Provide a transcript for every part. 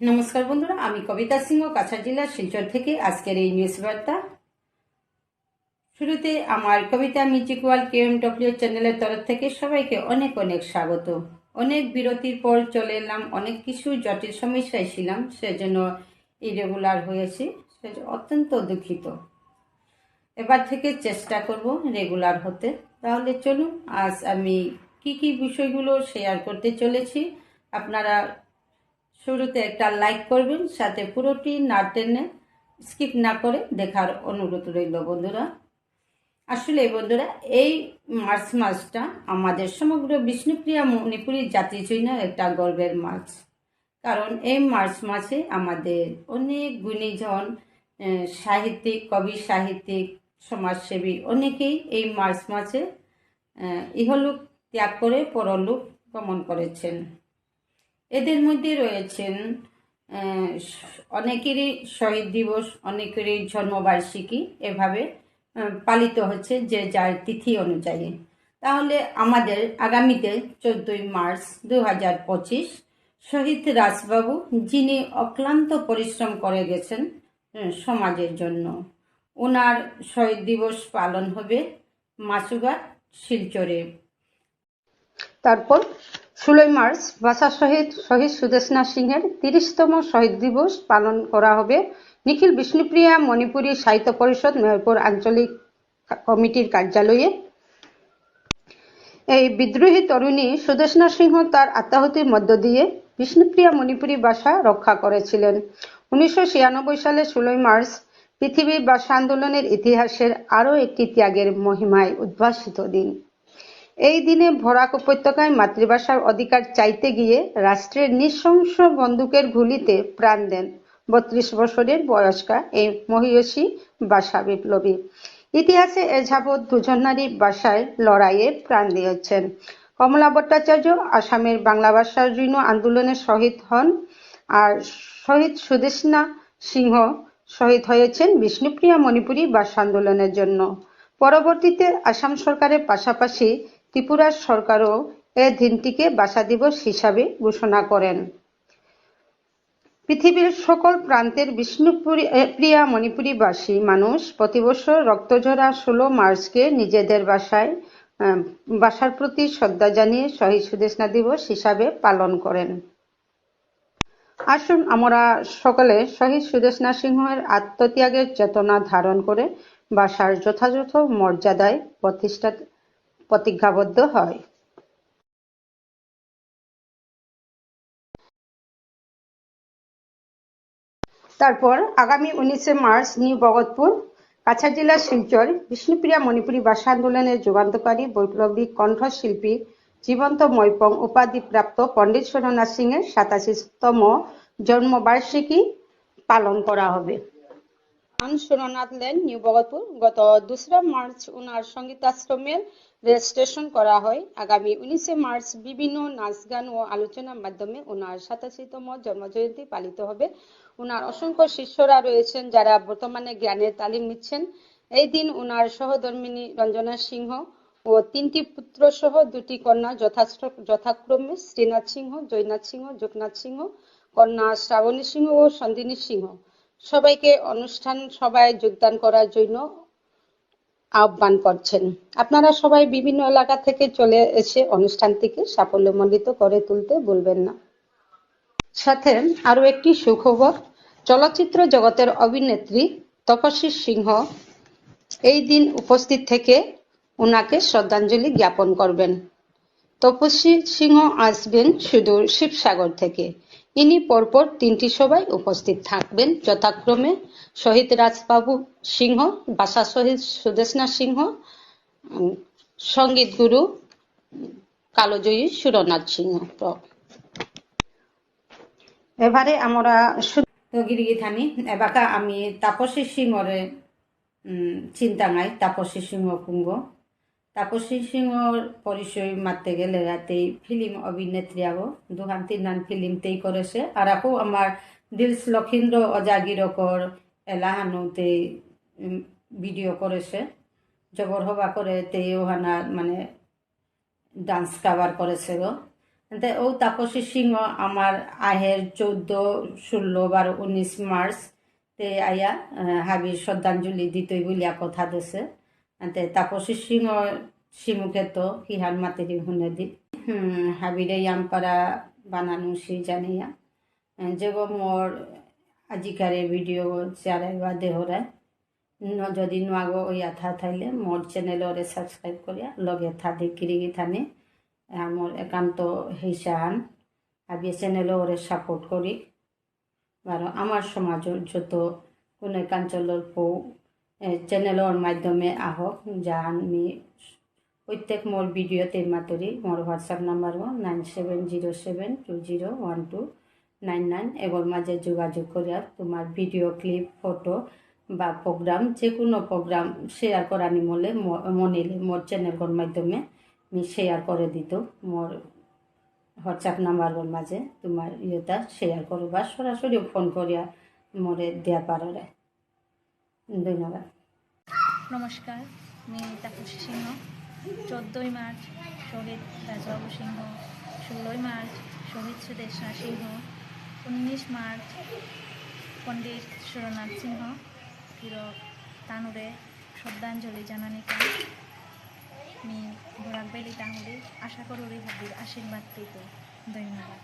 নমস্কার বন্ধুরা, আমি কবিতা সিংহ, কাছাড় জেলার শিলচর থেকে আজকের এই নিউজ বার্তা। শুরুতে আমার কবিতা মিউজিক ওয়াল কেএমডব্লিউ চ্যানেলের তরফ থেকে সবাইকে অনেক অনেক স্বাগত। অনেক বিরতির পর চলে এলাম, অনেক কিছু জটিল সমস্যায় ছিলাম, সেজন্য ইরেগুলার হয়েছি সেজন্য অত্যন্ত দুঃখিত। এবার থেকে চেষ্টা করব রেগুলার হতে। তাহলে চলুন, আজ আমি কি কি বিষয়গুলো শেয়ার করতে চলেছি, আপনারা শুরুতে একটা লাইক করবেন, সাথে পুরোটি না টেনে স্কিপ না করে দেখার অনুরোধ রইল বন্ধুরা। আসলে বন্ধুরা, এই মার্চ মাসটা আমাদের সমগ্র বিষ্ণুপ্রিয়া মণিপুরী জাতি জৈনার একটা গর্বের মাস। কারণ এই মার্চ মাসে আমাদের অনেক গুণীজন সাহিত্যিক, কবি সাহিত্যিক, সমাজসেবী অনেকেই এই মার্চ মাসে ইহলোক ত্যাগ করে পরলোক গমন করেছেন। এদের মধ্যে রয়েছেন অনেকেরই শহীদ দিবস, অনেকেরই জন্মবার্ষিকী এভাবে পালিত হচ্ছে যে যার তিথি অনুযায়ী। তাহলে আমাদের আগামীতে চোদ্দই মার্চ দু হাজার পঁচিশ শহীদ রাজবাবু যিনি অক্লান্ত পরিশ্রম করে গেছেন সমাজের জন্য ওনার শহীদ দিবস পালন হবে মাসুঘাট শিলচরে। তারপর? ষোলোই মার্চ ভাষা শহীদ শহীদ সুদেশনা সিংহের তিরিশতম শহীদ দিবস পালন করা হবে। নিখিল বিষ্ণুপ্রিয়া মণিপুরী সাহিত্য পরিষদ মেহেরপুর আঞ্চলিক কমিটির কার্যালয়ে। এই বিদ্রোহী তরুণী সুদেশনা সিংহ তার আত্মাহুতির মধ্য দিয়ে বিষ্ণুপ্রিয়া মণিপুরী ভাষা রক্ষা করেছিলেন। উনিশশো ছিয়ানব্বই সালে ষোলোই মার্চ পৃথিবী ভাষা আন্দোলনের ইতিহাসের আরও একটি ত্যাগের মহিমায় উদ্ভাসিত দিন। এই দিনে ভরাক উপত্যকায় মাতৃভাষার অধিকার চাইতে গিয়ে রাষ্ট্রের নৃশংস বন্দুকের গুলিতে প্রাণ দেন বত্রিশ বছরের বয়স্কা এই মহিয়সী ভাষা বিপ্লবী। ইতিহাসে এ দুজন নারী ভাষায় লড়াইয়ে প্রাণ দিয়েছেন। কমলা ভট্টাচার্য আসামের বাংলা ভাষার জৈন আন্দোলনে শহীদ হন আর শহীদ সুদেশনা সিংহ শহীদ হয়েছেন বিষ্ণুপ্রিয়া মণিপুরী ভাষা আন্দোলনের জন্য। পরবর্তীতে আসাম সরকারের পাশাপাশি ত্রিপুরা সরকারও এ দিনটিকে ভাষা দিবস হিসাবে ঘোষণা করেন। পৃথিবীর সকল প্রান্তের বিষ্ণুপুরী প্রিয়া মণিপুরীবাসী মানুষ প্রতি বছর রক্তঝরা ষোলো মার্চকে নিজেদের বাসায় ভাষার প্রতি শ্রদ্ধা জানিয়ে শহীদ সুদেশনা দিবস হিসাবে পালন করেন। আসুন আমরা সকলে শহীদ সুদেশনা সিংহের আত্মত্যাগের চেতনা ধারণ করে ভাষার যথাযথ মর্যাদায় প্রতিষ্ঠা প্রতিজ্ঞাবদ্ধ হয়। তারপর আগামী উনিশে মার্চ নিউ ভগতপুর কাছাড় জেলার শিলচর, বিষ্ণুপ্রিয়া, মণিপুরী ভাষা আন্দোলনের যুগান্তকারী বৈপ্লবিক কণ্ঠশিল্পী জীবন্ত মৈপং উপাধিপ্রাপ্ত পণ্ডিত সুরনাথ সিং এর সাতাশিতম জন্মবার্ষিকী পালন করা হবে। লেন, নিউ গত দোসরা মার্চ ওনার সঙ্গীতাশ্রমের রেজিস্ট্রেশন করা হয়। আগামী উনিশে মার্চ বিভিন্ন নাচ, গান ও আলোচনার মাধ্যমে ওনার সাতাশিতম জন্মজয়ন্তী পালিত হবে। ওনার অসংখ্য শিষ্যরা রয়েছেন যারা বর্তমানে জ্ঞানের তালিম নিচ্ছেন। এই দিন ওনার সহধর্মিনী রঞ্জনা সিংহ ও তিনটি পুত্র সহ দুটি কন্যা যথাক্রমে শ্রীনাথ সিংহ, জয়নাথ সিংহ, যোগনাথ সিংহ, কন্যা শ্রাবণী সিংহ ও সন্দিনী সিংহ। সবাইকে অনুষ্ঠান, সবাই যোগদান করার জন্য আহ্বান করছেন। আপনারা সবাই বিভিন্ন এলাকা থেকে চলে এসে অনুষ্ঠানটিকে সাফল্যমণ্ডিত করে তুলতে ভুলবেন না। সাথে আরও একটি সুখবর, চলচ্চিত্র জগতের অভিনেত্রী তপস্বী সিংহ এই দিন উপস্থিত থেকে ওনাকে শ্রদ্ধাঞ্জলি জ্ঞাপন করবেন। তপস্বী সিংহ আসবেন সুদূর শিবসাগর থেকে। ইনি পরপর তিনটি সভায় উপস্থিত থাকবেন। যথাক্রমে শহীদ রাজবাবু সিংহ বাসা শহীদ সুদেশনা সিংহ সংগীত গুরু কালোজয়ী সুরনাথ সিংহ। এবারে আমরা তো গিরিগিথানি এবাকা আমি তাপসী সিংহরে উম, চিন্তাঙাই তাপসী সিংহ কুঙ্গ তাপসী সিংহর পরিচয় মারতে গেলে রাতে ফিল্ম অভিনেত্রী আবো দুহান তিনহান ফিল্ম তেই করেছে। আর আকৌ আমার দিলস লক্ষীন্দ্র অজাগিরকর এলাহানুতে ভিডিও করেছে। জবর হবা করে তে ওহানা মানে ডান্স কাভার করেছে গো। ও তাপসী সিংহ আমার আহের চৌদ্দ, ষোলো বারো উনিশ মার্চ তে আয়া হাবির শ্রদ্ধাঞ্জলি দিতই বলিয়া কথা দিছে। তে তাপসী সিংহ সিমুখে তো হিহান মাতেরি হুনে দি। হাবিরে ইয়ামপারা বানানো সে জানিয়া যেগো মোর আজিকারে ভিডিও চারাই বা দেহরায় ন- যদি নোয়াগো ইয়া থা থাইলে মোর চ্যানেলরে সাবস্ক্রাইব করিয়া লগে থা দেখিরিগি থানে। আমার একান্ত হিসান। আগে চ্যানেলও ওরে সাপোর্ট করি। আর আমার সমাজের যত কোনো একাঞ্চলের পৌ চ্যানেলর মাধ্যমে আহক যা আমি প্রত্যেক মোর ভিডিওতে মাতরি, মোর WhatsApp number nine seven zero seven two zero one two nine nine এগোর মাঝে যোগাযোগ করিয়া তোমার ভিডিও ক্লিপ ফটো বা প্রোগ্রাম যে কোনো প্রোগ্রাম শেয়ার করানি মলে মনিলে মোর চ্যানেলর মাধ্যমে আমি শেয়ার করে দিত। মোর হোয়াটসঅ্যাপ নাম্বারর মাঝে তোমার ইয়েটা শেয়ার করো বা সরাসরি ফোন করিয়া মোরে দেয়া পারো ধন্যবাদ। নমস্কার আমি তাপসী সিংহ। চোদ্দোই মার্চ শহীদ রাজবাবু সিংহ। ষোলোই মার্চ শহীদ সুদেশনা সিংহ। উনিশ মার্চ পণ্ডিত সুরনাথ সিংহ। হিরো তানুরে শ্রদ্ধাঞ্জলি জানানিকা আমি ঘোরাকবেলি তাহুরি আশা করি হাবির আশীর্বাদ দিত ধন্যবাদ।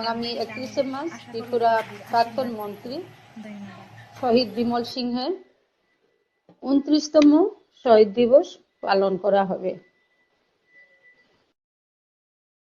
আগামী একত্রিশে মার্চ ত্রিপুরা প্রাক্তন মন্ত্রী ধন্যবাদ। শহীদ বিমল সিংহের উনত্রিশতম শহীদ দিবস পালন করা হবে।